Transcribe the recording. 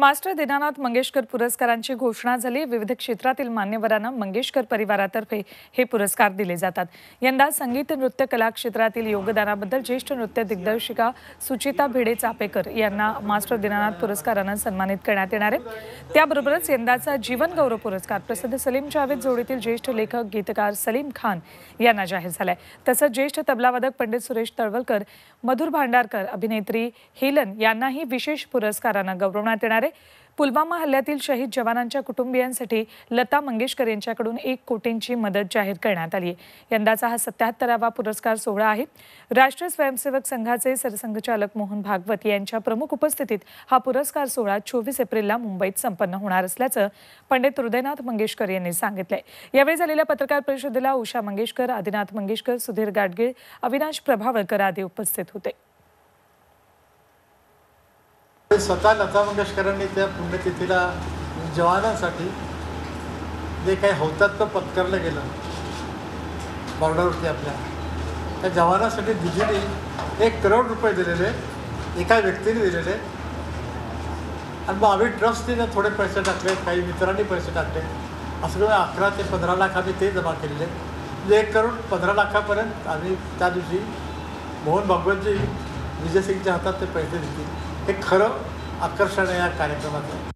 Master Dinanath Mangeshkar पुरस्कारांची घोषणा झाली. विविध क्षेत्रातील मान्यवरांना मंगेशकर परिवारातर्फे हे पुरस्कार दिले जातात. यंदा संगीत नृत्य कला क्षेत्रातील योगदानाबद्दल ज्येष्ठ नृत्य दिग्दर्शिका सुचिता भिडे चापेकर यांना मास्टर दीनानाथ पुरस्कारानं सन्मानित करण्यात येणार आहे. त्याबरोबरच यंदाचा जीवन गौरव पुरस्कार प्रसिद्ध सलीम जावेद जोडीतील ज्येष्ठ लेखक गीतकार सलीम खान यांना जाहीर झालाय. तसंच ज्येष्ठ तबलावादक पंडित सुरेश तळवलकर मधुर भांडारकर अभिनेत्री हेलन यांनाही विशेष पुरस्कारानं गौरवण्यात येणार आहे. पुलवामा हल्ल्यातील शहीद जवानांच्या कुटुंबियांसाठी लता मंगेशकर यांच्याकडून एक कोटींची मदत जाहीर करण्यात आली आहे. यंदाचा हा सत्याहत्तरावा पुरस्कार सोहळा आहे. राष्ट्रीय स्वयंसेवक संघाचे सरसंघचालक मोहन भागवत यांच्या प्रमुख उपस्थितीत हा पुरस्कार सोहळा चोवीस एप्रिलला मुंबईत संपन्न होणार असल्याचं पंडित हृदयनाथ मंगेशकर यांनी सांगितलंय. यावेळी झालेल्या पत्रकार परिषदेला उषा मंगेशकर आदिनाथ मंगेशकर सुधीर गाडगीळ अविनाश प्रभावळकर आदी उपस्थित होते. स्वतः लता मंगेशकरांनी त्या पुण्यतिथीला जवानांसाठी जे काही हौतात्म्य पत्करलं गेलं. बॉर्डरवरती आपल्या. त्या जवानासाठी दिदीने एक करोड रुपये दिलेले एका व्यक्तीने दिलेले. आणि मग आम्ही ट्रस्टने थोडे पैसे टाकले काही मित्रांनी पैसे टाकले. असं करून अकरा ते पंधरा लाख आम्ही ते जमा केलेले. म्हणजे एक करोड पंधरा लाखापर्यंत आम्ही त्या दिवशी मोहन भागवतजी विजय सिंगच्या हातात ते पैसे देतील. हे खरं आकर्षण या कार्यक्रमाचं.